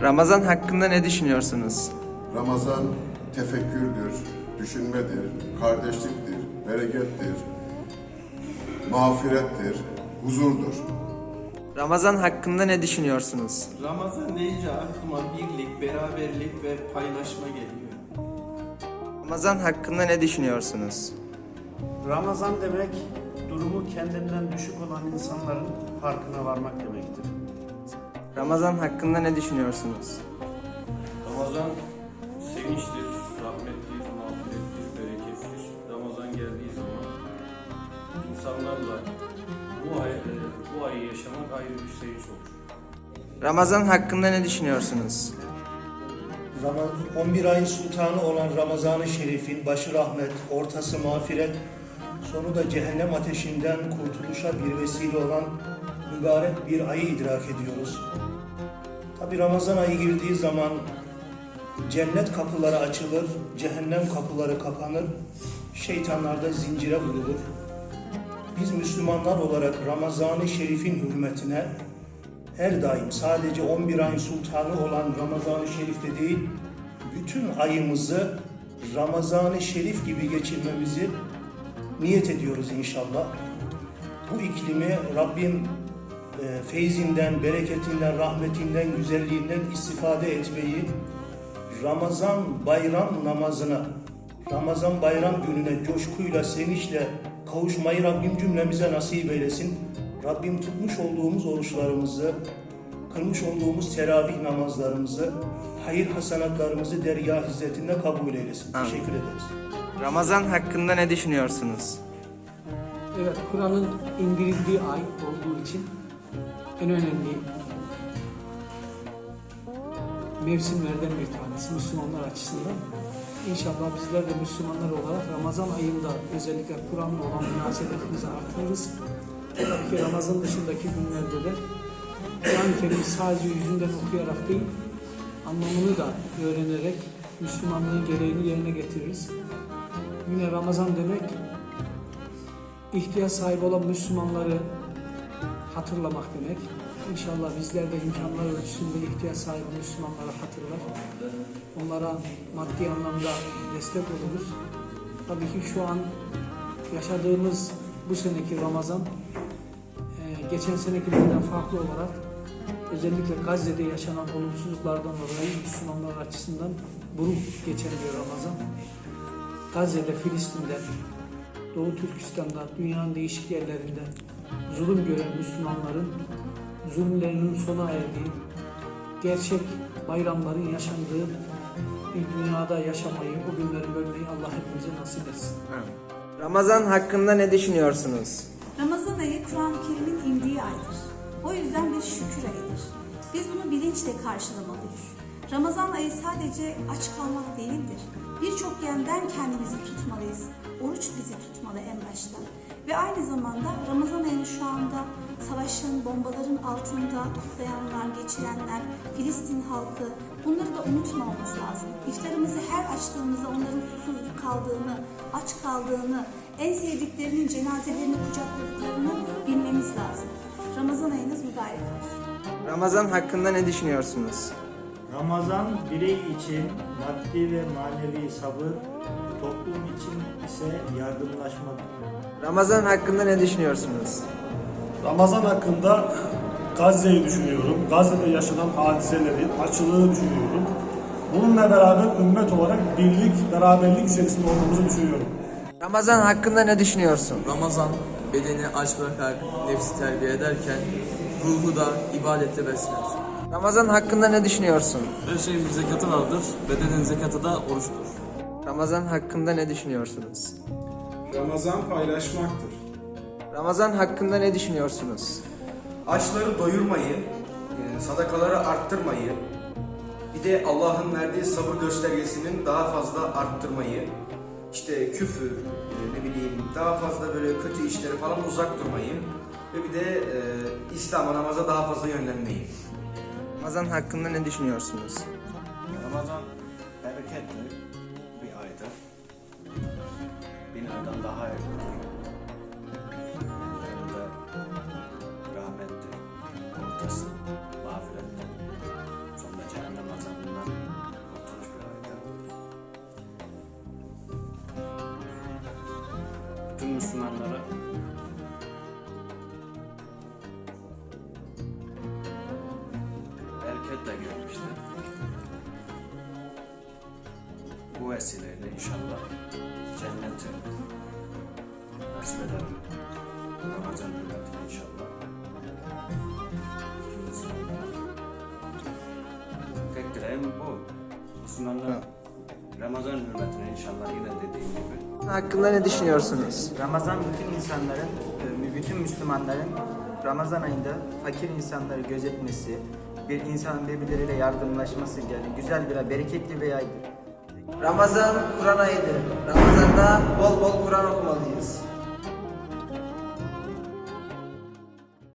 Ramazan hakkında ne düşünüyorsunuz? Ramazan tefekkürdür, düşünmedir, kardeşliktir, berekettir, mağfirettir, huzurdur. Ramazan hakkında ne düşünüyorsunuz? Ramazan deyince aklıma birlik, beraberlik ve paylaşma geliyor. Ramazan hakkında ne düşünüyorsunuz? Ramazan demek durumu kendinden düşük olan insanların farkına varmak demektir. Ramazan hakkında ne düşünüyorsunuz? Ramazan sevinçtir, rahmettir, mağfirettir, berekettir. Ramazan geldiği zaman insanlarla bu ay, bu ayı yaşamak ayrı bir sevinç olur. Ramazan hakkında ne düşünüyorsunuz? Ramaz- 11 ayın sultanı olan Ramazan-ı Şerif'in başı rahmet, ortası mağfiret, sonu da cehennem ateşinden kurtuluşa bir vesile olan mübarek bir ayı idrak ediyoruz. Tabi Ramazan ayı girdiği zaman cennet kapıları açılır, cehennem kapıları kapanır, şeytanlar da zincire vurulur. Biz Müslümanlar olarak Ramazan-ı Şerif'in hürmetine her daim sadece 11 ayın sultanı olan Ramazan-ı Şerif'te değil, bütün ayımızı Ramazan-ı Şerif gibi geçirmemizi niyet ediyoruz inşallah. Bu iklimi Rabbim feyzinden, bereketinden, rahmetinden, güzelliğinden istifade etmeyi Ramazan bayram namazına, Ramazan bayram gününe coşkuyla, sevinçle kavuşmayı Rabbim cümlemize nasip eylesin. Rabbim tutmuş olduğumuz oruçlarımızı, kılmış olduğumuz teravih namazlarımızı, hayır hasanatlarımızı dergah hizmetinde kabul eylesin. Amin. Teşekkür ederiz. Ramazan hakkında ne düşünüyorsunuz? Evet, Kur'an'ın indirildiği ay olduğu için en önemli mevsimlerden bir tanesi Müslümanlar açısından. İnşallah bizler de Müslümanlar olarak Ramazan ayında özellikle Kur'an'la olan münasebetimizi artırırız. Tabii ki Ramazan dışındaki günlerde de Kur'an-ı Kerim'i sadece yüzünden okuyarak değil, anlamını da öğrenerek Müslümanlığın gereğini yerine getiririz. Yine Ramazan demek ihtiyaç sahibi olan Müslümanları hatırlamak demek. İnşallah bizler de imkanlar ölçüsünde ihtiyaç sahibi Müslümanları hatırlar. Onlara maddi anlamda destek oluruz. Tabii ki şu an yaşadığımız bu seneki Ramazan e, geçen senekilerden farklı olarak özellikle Gazze'de yaşanan olumsuzluklardan dolayı Müslümanlar açısından buruk geçen bir Ramazan. Gazze'de, Filistin'de, Doğu Türkistan'da, dünyanın değişik yerlerinde zulüm gören Müslümanların zulümlerinin sona erdiği, gerçek bayramların yaşandığı bir dünyada yaşamayı, o günleri görmeyi Allah hepimize nasip etsin. Ramazan hakkında ne düşünüyorsunuz? Ramazan ayı Kur'an-ı Kerim'in indiği aydır. O yüzden bir şükür ayıdır. Biz bunu bilinçle karşılamalıyız. Ramazan ayı sadece aç kalmak değildir. Birçok yönden kendimizi tutmalıyız. Oruç bizi tutmalı en başta. Ve aynı zamanda Ramazan ayını şu anda savaşın, bombaların altında kutlayanlar, geçirenler, Filistin halkı bunları da unutmamamız lazım. İftarımızı her açtığımızda onların susuz kaldığını, aç kaldığını, en sevdiklerinin cenazelerini kucakladıklarını bilmemiz lazım. Ramazan ayınız mübarek olsun. Ramazan hakkında ne düşünüyorsunuz? Ramazan birey için maddi ve manevi sabır, için ise yardımlaşmadır. Ramazan hakkında ne düşünüyorsunuz? Ramazan hakkında Gazze'yi düşünüyorum. Gazze'de yaşanan hadiselerin açılığı düşünüyorum. Bununla beraber ümmet olarak birlik, beraberlik içerisinde olduğumuzu düşünüyorum. Ramazan hakkında ne düşünüyorsun? Ramazan bedeni aç bırakarak nefsi terbiye ederken ruhu da ibadette besler. Ramazan hakkında ne düşünüyorsun? Her şeyin bir zekatı vardır. Bedenin zekatı da oruçtur. Ramazan hakkında ne düşünüyorsunuz? Ramazan paylaşmaktır. Ramazan hakkında ne düşünüyorsunuz? açları doyurmayı, e, sadakaları arttırmayı, bir de Allah'ın verdiği sabır göstergesinin daha fazla arttırmayı, işte küfür, e, ne bileyim daha fazla böyle kötü işleri falan uzak durmayı ve bir de e, İslam'a namaza daha fazla yönlenmeyi. Ramazan hakkında ne düşünüyorsunuz? Ramazan gerçekten beni ondan daha ayrıldı. Yanında rahmetti, ortası, mağfiretti. Sonunda cehennem azabından kurtuluş bir halde. Bütün Müslümanlara bereket de görmüşler. Vesileyle inşallah cenneti nasip ederim. Ramazan hürmetine inşallah. Tek dileğim bu. Müslümanlar Ramazan hürmetine inşallah yine dediğim gibi Hakkında ne düşünüyorsunuz? Ramazan bütün insanların, e, bütün Müslümanların Ramazan ayında fakir insanları gözetmesi, bir insanın birbirleriyle yardımlaşması yani güzel bir, bereketli bir aydır. Ramazan Kur'an ayıdır. Ramazanda bol bol Kur'an okumalıyız.